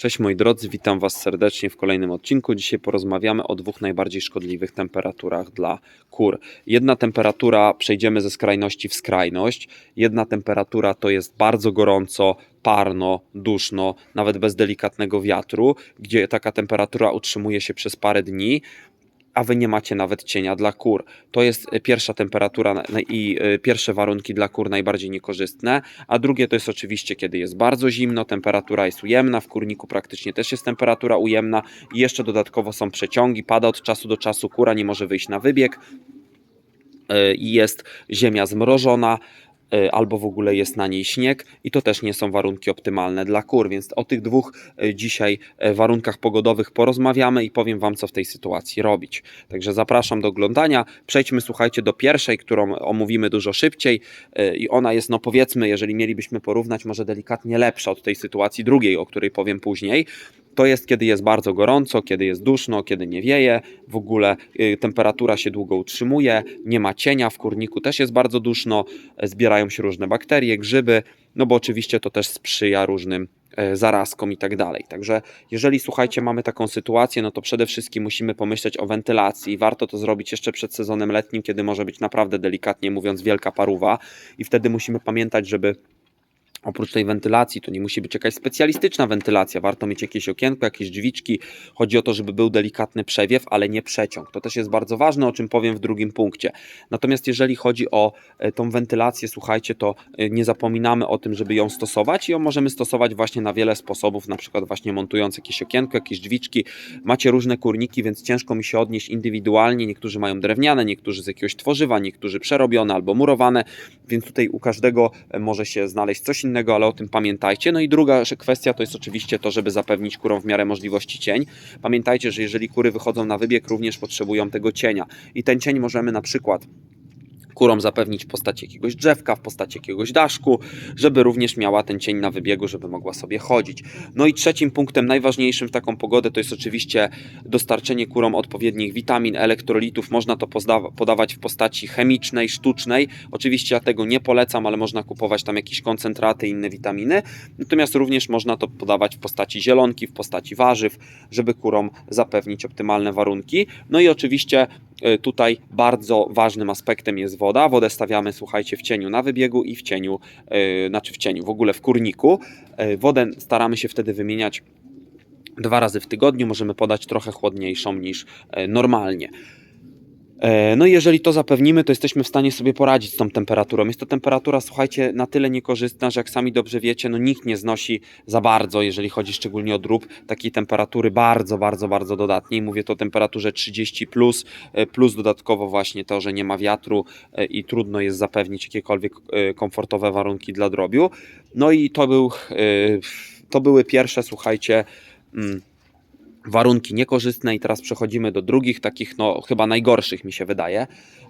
Cześć moi drodzy, witam Was serdecznie w kolejnym odcinku. Dzisiaj porozmawiamy o dwóch najbardziej szkodliwych temperaturach dla kur. Jedna temperatura, przejdziemy ze skrajności w skrajność. Jedna temperatura to jest bardzo gorąco, parno, duszno, nawet bez delikatnego wiatru, gdzie taka temperatura utrzymuje się przez parę dni a wy nie macie nawet cienia dla kur. To jest e, pierwsza temperatura i e, pierwsze warunki dla kur najbardziej niekorzystne, a drugie to jest oczywiście, kiedy jest bardzo zimno, temperatura jest ujemna, w kurniku praktycznie też jest temperatura ujemna i jeszcze dodatkowo są przeciągi, pada od czasu do czasu, kura nie może wyjść na wybieg e, i jest ziemia zmrożona, albo w ogóle jest na niej śnieg i to też nie są warunki optymalne dla kur, więc o tych dwóch e, dzisiaj e, warunkach pogodowych porozmawiamy i powiem Wam, co w tej sytuacji robić. Także zapraszam do oglądania. Przejdźmy, słuchajcie, do pierwszej, którą omówimy dużo szybciej i ona jest, no powiedzmy, jeżeli mielibyśmy porównać, może delikatnie lepsza od tej sytuacji drugiej, o której powiem później. To jest, kiedy jest bardzo gorąco, kiedy jest duszno, kiedy nie wieje, w ogóle y, temperatura się długo utrzymuje, nie ma cienia, w kurniku też jest bardzo duszno, e, zbierają się różne bakterie, grzyby, no bo oczywiście to też sprzyja różnym e, zarazkom i tak dalej. Także jeżeli słuchajcie, mamy taką sytuację, no to przede wszystkim musimy pomyśleć o wentylacji. Warto to zrobić jeszcze przed sezonem letnim, kiedy może być naprawdę delikatnie mówiąc wielka paruwa i wtedy musimy pamiętać, żeby Oprócz tej wentylacji, to nie musi być jakaś specjalistyczna wentylacja, warto mieć jakieś okienko, jakieś drzwiczki. Chodzi o to, żeby był delikatny przewiew, ale nie przeciąg. To też jest bardzo ważne, o czym powiem w drugim punkcie. Natomiast jeżeli chodzi o e, tą wentylację, słuchajcie, to e, nie zapominamy o tym, żeby ją stosować i ją możemy stosować właśnie na wiele sposobów, na przykład właśnie montując jakieś okienko, jakieś drzwiczki. Macie różne kurniki, więc ciężko mi się odnieść indywidualnie. Niektórzy mają drewniane, niektórzy z jakiegoś tworzywa, niektórzy przerobione albo murowane, więc tutaj u każdego e, może się znaleźć coś innego, ale o tym pamiętajcie. No i druga kwestia to jest oczywiście to, żeby zapewnić kurom w miarę możliwości cień. Pamiętajcie, że jeżeli kury wychodzą na wybieg, również potrzebują tego cienia. I ten cień możemy na przykład kurom zapewnić w postaci jakiegoś drzewka, w postaci jakiegoś daszku, żeby również miała ten cień na wybiegu, żeby mogła sobie chodzić. No i trzecim punktem, najważniejszym w taką pogodę, to jest oczywiście dostarczenie kurom odpowiednich witamin, elektrolitów. Można to podawać w postaci chemicznej, sztucznej. Oczywiście ja tego nie polecam, ale można kupować tam jakieś koncentraty, inne witaminy. Natomiast również można to podawać w postaci zielonki, w postaci warzyw, żeby kurom zapewnić optymalne warunki. No i oczywiście e, tutaj bardzo ważnym aspektem jest woda. Wodę stawiamy, słuchajcie, w cieniu na wybiegu i w cieniu, e, znaczy w cieniu, w ogóle w kurniku. E, Wodę staramy się wtedy wymieniać dwa razy w tygodniu. Możemy podać trochę chłodniejszą niż e, normalnie. E, No i jeżeli to zapewnimy, to jesteśmy w stanie sobie poradzić z tą temperaturą. Jest to temperatura, słuchajcie, na tyle niekorzystna, że jak sami dobrze wiecie, no nikt nie znosi za bardzo, jeżeli chodzi szczególnie o drób, takiej temperatury bardzo, bardzo, bardzo dodatniej. Mówię to o temperaturze 30 plus, e, plus dodatkowo właśnie to, że nie ma wiatru e, i trudno jest zapewnić jakiekolwiek komfortowe warunki dla drobiu. No i to był, to były pierwsze, słuchajcie, mm, warunki niekorzystne i teraz przechodzimy do drugich, takich no chyba najgorszych mi się wydaje,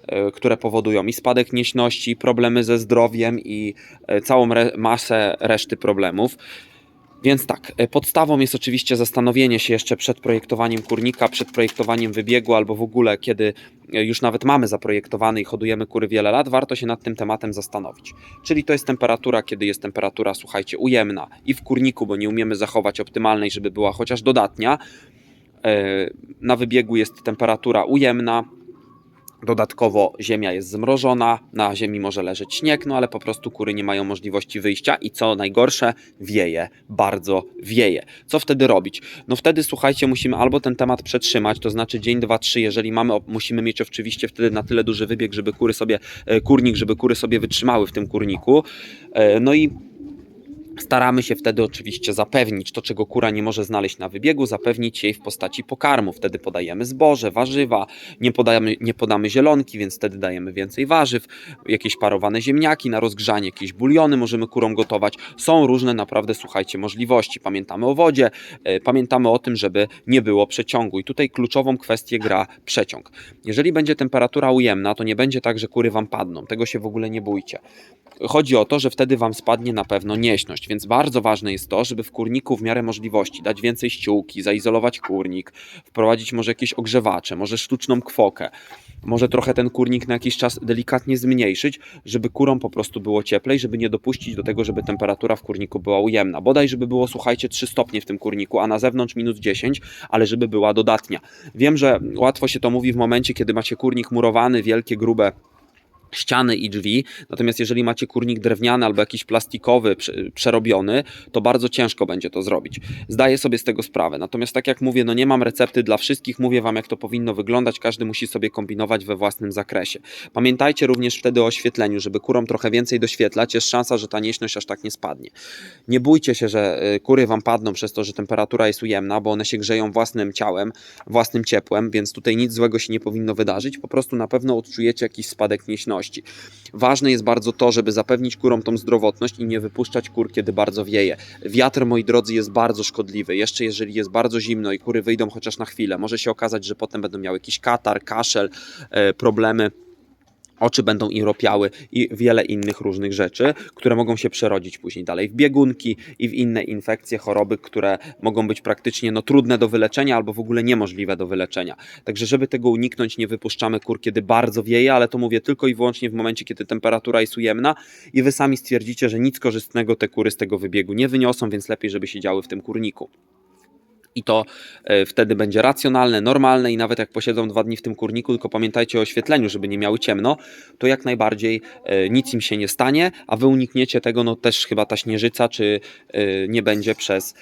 e, które powodują i spadek nieśności, problemy ze zdrowiem i e, całą re- masę reszty problemów. Więc tak, e, podstawą jest oczywiście zastanowienie się jeszcze przed projektowaniem kurnika, przed projektowaniem wybiegu, albo w ogóle, kiedy e, już nawet mamy zaprojektowany i hodujemy kury wiele lat, warto się nad tym tematem zastanowić. Czyli to jest temperatura, kiedy jest temperatura, słuchajcie, ujemna i w kurniku, bo nie umiemy zachować optymalnej, żeby była chociaż dodatnia. E, Na wybiegu jest temperatura ujemna, Dodatkowo ziemia jest zmrożona, na ziemi może leżeć śnieg, no ale po prostu kury nie mają możliwości wyjścia i co najgorsze, wieje, bardzo wieje. Co wtedy robić? No wtedy słuchajcie, musimy albo ten temat przetrzymać, to znaczy dzień, dwa, trzy, jeżeli mamy, musimy mieć oczywiście wtedy na tyle duży wybieg, żeby kury sobie, e, kurnik, żeby kury sobie wytrzymały w tym kurniku. E, No i Staramy się wtedy oczywiście zapewnić to, czego kura nie może znaleźć na wybiegu, zapewnić jej w postaci pokarmu. Wtedy podajemy zboże, warzywa, nie podamy, nie podamy zielonki, więc wtedy dajemy więcej warzyw, jakieś parowane ziemniaki na rozgrzanie, jakieś buliony możemy kurom gotować. Są różne naprawdę, słuchajcie, możliwości. Pamiętamy o wodzie, e, pamiętamy o tym, żeby nie było przeciągu. I tutaj kluczową kwestię gra przeciąg. Jeżeli będzie temperatura ujemna, to nie będzie tak, że kury wam padną. Tego się w ogóle nie bójcie. Chodzi o to, że wtedy wam spadnie na pewno nieśność. Więc bardzo ważne jest to, żeby w kurniku w miarę możliwości dać więcej ściółki, zaizolować kurnik, wprowadzić może jakieś ogrzewacze, może sztuczną kwokę, może trochę ten kurnik na jakiś czas delikatnie zmniejszyć, żeby kurom po prostu było cieplej, żeby nie dopuścić do tego, żeby temperatura w kurniku była ujemna. Bodaj, żeby było, słuchajcie, 3 stopnie w tym kurniku, a na zewnątrz minus 10, ale żeby była dodatnia. Wiem, że łatwo się to mówi w momencie, kiedy macie kurnik murowany, wielkie, grube ściany i drzwi. Natomiast jeżeli macie kurnik drewniany albo jakiś plastikowy, prze- przerobiony, to bardzo ciężko będzie to zrobić. Zdaję sobie z tego sprawę. Natomiast tak jak mówię, no nie mam recepty dla wszystkich, mówię wam jak to powinno wyglądać, każdy musi sobie kombinować we własnym zakresie. Pamiętajcie również wtedy o oświetleniu, żeby kurom trochę więcej doświetlać, jest szansa, że ta nieśność aż tak nie spadnie. Nie bójcie się, że y, kury wam padną przez to, że temperatura jest ujemna, bo one się grzeją własnym ciałem, własnym ciepłem, więc tutaj nic złego się nie powinno wydarzyć. Po prostu na pewno odczujecie jakiś spadek nieśności. Ważne jest bardzo to, żeby zapewnić kurom tą zdrowotność i nie wypuszczać kur, kiedy bardzo wieje. Wiatr, moi drodzy, jest bardzo szkodliwy. Jeszcze jeżeli jest bardzo zimno i kury wyjdą chociaż na chwilę, może się okazać, że potem będą miały jakiś katar, kaszel, e, problemy oczy będą im ropiały i wiele innych różnych rzeczy, które mogą się przerodzić później dalej w biegunki i w inne infekcje, choroby, które mogą być praktycznie no, trudne do wyleczenia albo w ogóle niemożliwe do wyleczenia. Także żeby tego uniknąć, nie wypuszczamy kur, kiedy bardzo wieje, ale to mówię tylko i wyłącznie w momencie, kiedy temperatura jest ujemna i wy sami stwierdzicie, że nic korzystnego te kury z tego wybiegu nie wyniosą, więc lepiej, żeby siedziały w tym kurniku. I to e, wtedy będzie racjonalne, normalne i nawet jak posiedzą dwa dni w tym kurniku, tylko pamiętajcie o oświetleniu, żeby nie miały ciemno, to jak najbardziej e, nic im się nie stanie, a wy unikniecie tego, no też chyba ta śnieżyca, czy e, nie będzie przez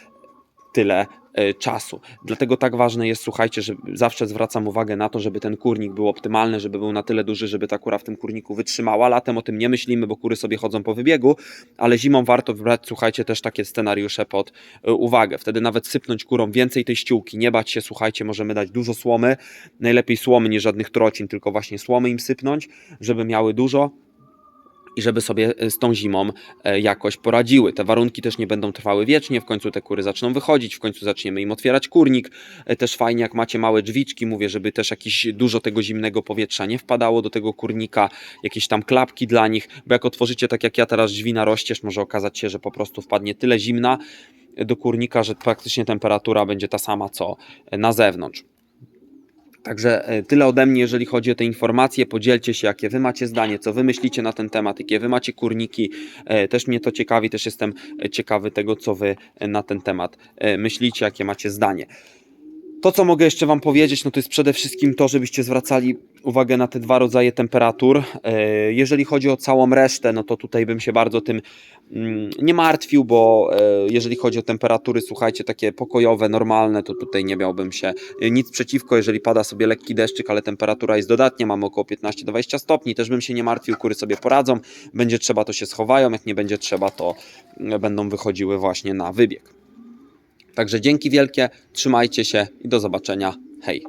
tyle e, czasu. Dlatego tak ważne jest, słuchajcie, że zawsze zwracam uwagę na to, żeby ten kurnik był optymalny, żeby był na tyle duży, żeby ta kura w tym kurniku wytrzymała. Latem o tym nie myślimy, bo kury sobie chodzą po wybiegu, ale zimą warto brać, słuchajcie, też takie scenariusze pod e, uwagę. Wtedy nawet sypnąć kurom więcej tej ściółki, nie bać się, słuchajcie, możemy dać dużo słomy, najlepiej słomy, nie żadnych trocin, tylko właśnie słomy im sypnąć, żeby miały dużo, i żeby sobie e, z tą zimą e, jakoś poradziły. Te warunki też nie będą trwały wiecznie, w końcu te kury zaczną wychodzić, w końcu zaczniemy im otwierać kurnik. E, Też fajnie, jak macie małe drzwiczki, mówię, żeby też jakieś dużo tego zimnego powietrza nie wpadało do tego kurnika, jakieś tam klapki dla nich, bo jak otworzycie tak jak ja teraz drzwi na rozścież, może okazać się, że po prostu wpadnie tyle zimna do kurnika, że praktycznie temperatura będzie ta sama co na zewnątrz. Także e, tyle ode mnie, jeżeli chodzi o te informacje. Podzielcie się, jakie wy macie zdanie, co wy myślicie na ten temat, jakie wy macie kurniki. E, Też mnie to ciekawi, też jestem e, ciekawy tego, co wy na ten temat myślicie, jakie macie zdanie. To, co mogę jeszcze Wam powiedzieć, no to jest przede wszystkim to, żebyście zwracali uwagę na te dwa rodzaje temperatur. E, Jeżeli chodzi o całą resztę, no to tutaj bym się bardzo tym mm, nie martwił, bo e, jeżeli chodzi o temperatury, słuchajcie, takie pokojowe, normalne, to tutaj nie miałbym się e, nic przeciwko, jeżeli pada sobie lekki deszczyk, ale temperatura jest dodatnia, mamy około 15-20 stopni, też bym się nie martwił, kury sobie poradzą, będzie trzeba, to się schowają, jak nie będzie trzeba, to mm, będą wychodziły właśnie na wybieg. Także dzięki wielkie, trzymajcie się i do zobaczenia. Hej.